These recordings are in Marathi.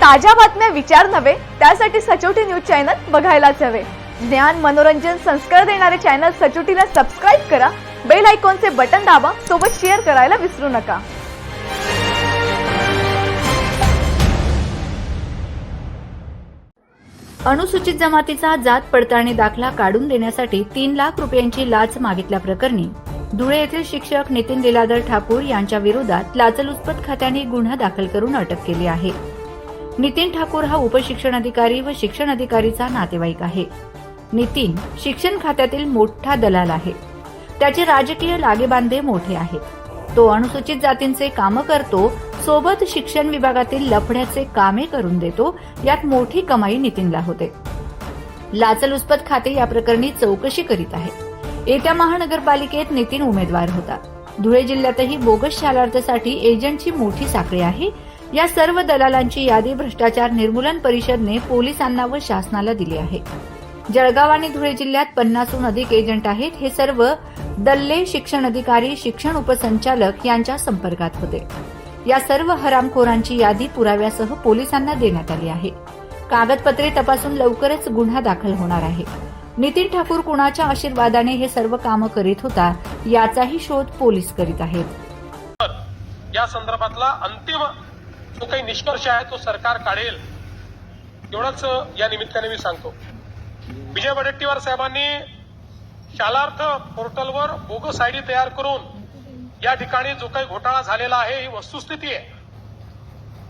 ताज्या बातम्या विचार नव्हे त्यासाठी सचोटी न्यूज चॅनल बघायलाच हवे. ज्ञान मनोरंजन संस्कार देणारे चॅनल सचोटीला सबस्क्राईब करा बेल आयकॉनचे बटन दाबा सोबत शेअर करायला विसरू नका. अनुसूचित जमातीचा जात पडताळणी दाखला काढून देण्यासाठी तीन लाख रुपयांची लाच मागितल्याप्रकरणी धुळे येथील शिक्षक नितीन लीलाधर ठाकूर यांच्या विरोधात लाचलुचपत खात्याने गुन्हा दाखल करून अटक केली आहे. नितीन ठाकूर हा उपशिक्षण अधिकारी व शिक्षण अधिकारीचा नातेवाईक आहे. नितीन शिक्षण खात्यातील मोठा दलाल आहे. त्याचे राजकीय लागेबांधे मोठे आहेत. तो अनुसूचित जातींचे कामं करतो सोबत शिक्षण विभागातील लफड्याचे कामे करून देतो यात मोठी कमाई नितीनला होते. लाचलुचपत खाते या प्रकरणी चौकशी करीत आहे. येत्या महानगरपालिकेत नितीन उमेदवार होता. धुळे जिल्ह्यातही बोगस शालार्थसाठी एजंटची मोठी साखळी आहे. या सर्व दलालांची यादी भ्रष्टाचार निर्मूलन परिषदने पोलिसांना व शासनाला दिली आहे. जळगाव आणि धुळे जिल्ह्यात पन्नासहून अधिक एजंट आहेत. हे सर्व दल्ले शिक्षण अधिकारी शिक्षण उपसंचालक यांच्या संपर्कात होते. या सर्व हरामखोरांची यादी पुराव्यासह पोलिसांना देण्यात आली आहे. कागदपत्रे तपासून लवकरच गुन्हा दाखल होणार आहे. नितीन ठाकूर कुणाच्या आशीर्वादाने हे सर्व कामं करीत होता याचाही शोध पोलीस करीत आहेत. या संदर्भातला अंतिम जो काही निष्कर्ष आहे तो सरकार काढेल एवढंच या निमित्ताने मी सांगतो. विजय वडेट्टीवार साहेबांनी शालार्थ पोर्टलवर बोगस आयडी तयार करून या ठिकाणी जो काही घोटाळा झालेला आहे ही वस्तुस्थिती आहे.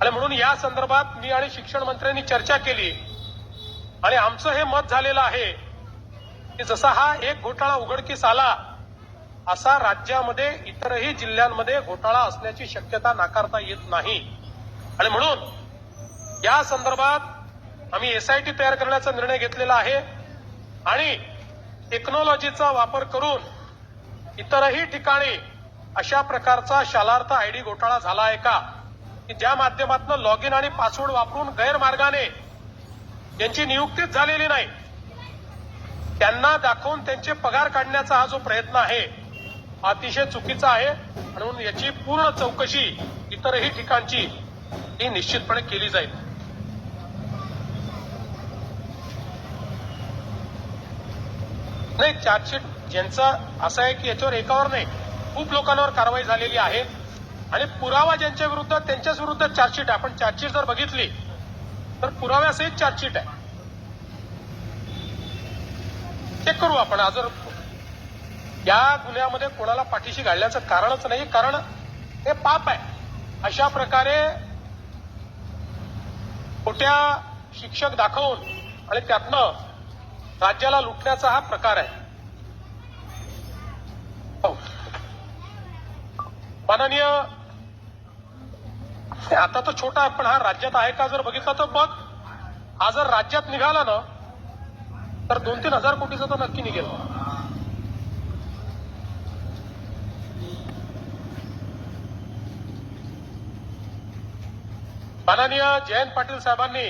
आणि म्हणून या संदर्भात मी आणि शिक्षण मंत्र्यांनी चर्चा केली. आणि आमचं हे मत झालेलं आहे की जसा हा एक घोटाळा उघडकीस आला असा राज्यामध्ये इतरही जिल्ह्यांमध्ये घोटाळा असण्याची शक्यता नाकारता येत नाही. आणि म्हणून या संदर्भात आम्ही एसआयटी तयार करण्याचा निर्णय घेतलेला आहे आणि टेक्नॉलॉजीचा वापर करून इतरही ठिकाणी अशा प्रकारचा शालार्थ आयडी घोटाळा झाला आहे का? की ज्या माध्यमातून लॉग इन आणि पासवर्ड वापरून गैरमार्गाने यांची नियुक्तीच झालेली नाही त्यांना दाखवून त्यांचे पगार काढण्याचा हा जो प्रयत्न आहे अतिशय चुकीचा आहे. म्हणून याची पूर्ण चौकशी इतरही ठिकाणची ही निश्चितपणे केली जाईल. नाही चार्जशीट ज्यांचं असं आहे की याच्यावर एकावर नाही खूप लोकांवर कारवाई झालेली आहे. आणि पुरावा ज्यांच्या विरुद्ध त्यांच्याच विरुद्ध चार्जशीट आहे. आपण चार्जशीट जर बघितली तर पुराव्यासहित चार्जशीट आहे. चेक करू आपण आज या गुन्ह्यामध्ये कोणाला पाठीशी घालण्याचं कारणच नाही कारण हे पाप आहे. अशा प्रकारे खोट्या शिक्षक दाखवून आणि त्यातनं राज्याला लुटण्याचा हा प्रकार आहे. हो. माननीय आता तर छोटा आहे पण हा राज्यात आहे का जर बघितला तर बघ. हा जर राज्यात निघाला ना तर दोन तीन हजार कोटीचा तर नक्की निघेल. माननीय जयंत पाटील साहेबांनी